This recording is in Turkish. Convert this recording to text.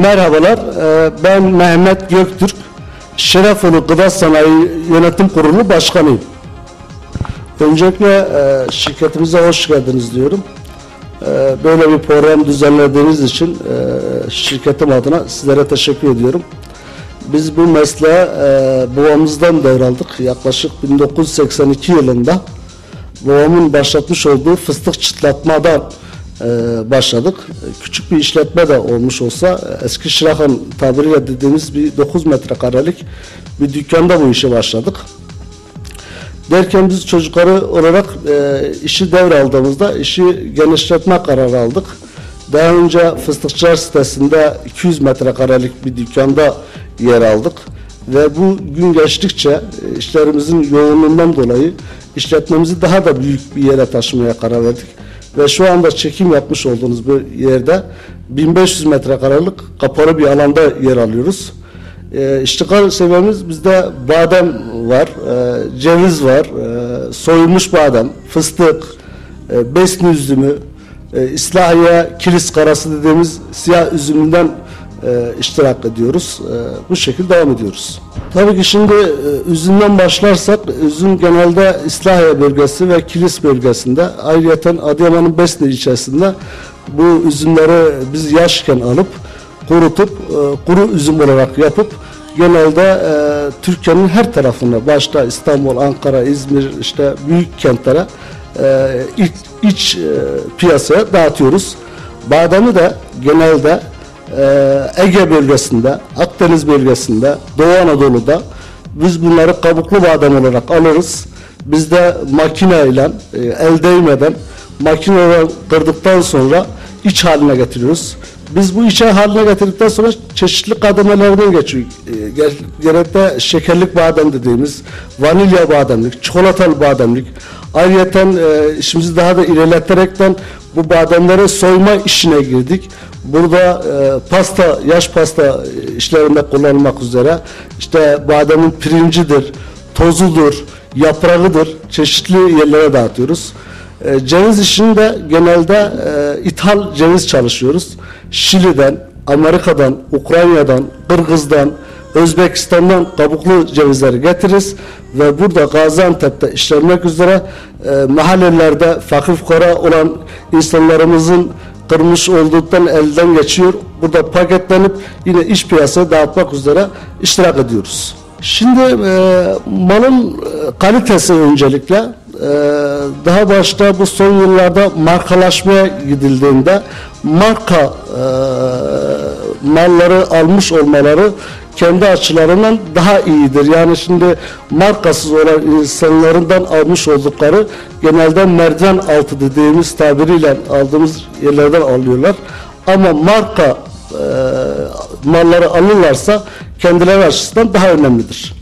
Merhabalar, e, ben Mehmet Göktürk, Şerefoğlu Gıda Sanayi Yönetim Kurulu Başkanıyım. Öncelikle e, şirketimize hoş geldiniz diyorum. E, Böyle bir program düzenlediğiniz için şirketim adına sizlere teşekkür ediyorum. Biz bu mesleğe babamızdan devraldık. Yaklaşık 1982 yılında babamın başlatmış olduğu fıstık çıtlatmadan başladık. Küçük bir işletme de olmuş olsa eski Şirahan tabiriyle dediğimiz bir 9 metrekarelik bir dükkanda bu işe başladık. Derken biz çocukları olarak e, işi devraldığımızda işi genişletme kararı aldık. Daha önce Fıstıkçılar sitesinde 200 metrekarelik bir dükkanda yer aldık. Ve bu gün geçtikçe e, işlerimizin yoğunluğundan dolayı işletmemizi daha da büyük bir yere taşımaya karar verdik. Ve şu anda çekim yapmış olduğunuz bu yerde 1500 metrekarelik kapalı bir alanda yer alıyoruz. E, iştikal seviyemiz bizde badem var, e, ceviz var, e, soyulmuş badem, fıstık, e, besni üzümü, e, İslahiye kilis karası dediğimiz siyah üzümünden e, iştirak ediyoruz. E, bu şekilde devam ediyoruz. Tabii ki şimdi e, üzümden başlarsak üzüm genelde İslahiye bölgesi ve kilis bölgesinde ayrıca Adıyaman'ın Besni ilçesinde bu üzümleri biz yaşken alıp kurutup e, kuru üzüm olarak yapıp genelde e, Türkiye'nin her tarafına başta İstanbul, Ankara, İzmir işte büyük kentlere e, iç, iç e, piyasaya dağıtıyoruz. Bademi de genelde Ege bölgesinde, Akdeniz bölgesinde, Doğu Anadolu'da biz bunları kabuklu badem olarak alırız. Biz de makineyle e, el değmeden makineyle kırdıktan sonra iç haline getiriyoruz. Biz bu içe haline getirdikten sonra çeşitli kademelerden geçiyor. E, Genellikle şekerlik badem dediğimiz, vanilya bademlik, çikolatalı bademlik. Ayrıca e, işimizi daha da ilerleterekten bu bademleri soyma işine girdik. Burada e, pasta, yaş pasta işlerinde kullanılmak üzere işte bademin pirincidir, tozudur, yaprağıdır çeşitli yerlere dağıtıyoruz. E, ceviz işinde genelde e, ithal ceviz çalışıyoruz. Şili'den, Amerika'dan, Ukrayna'dan, Kırgız'dan, Özbekistan'dan kabuklu cevizleri getiririz ve burada Gaziantep'te işlenmek üzere e, mahallelerde fakir fukara olan insanlarımızın kırmış olduktan elden geçiyor. Burada paketlenip yine iç piyasaya dağıtmak üzere iştirak ediyoruz. Şimdi e, malın e, kalitesi öncelikle e, daha başta bu son yıllarda markalaşmaya gidildiğinde marka e, malları almış olmaları kendi açılarından daha iyidir. Yani şimdi markasız olan insanlarından almış oldukları genelde merdiven altı dediğimiz tabiriyle aldığımız yerlerden alıyorlar. Ama marka e, malları alırlarsa kendileri açısından daha önemlidir.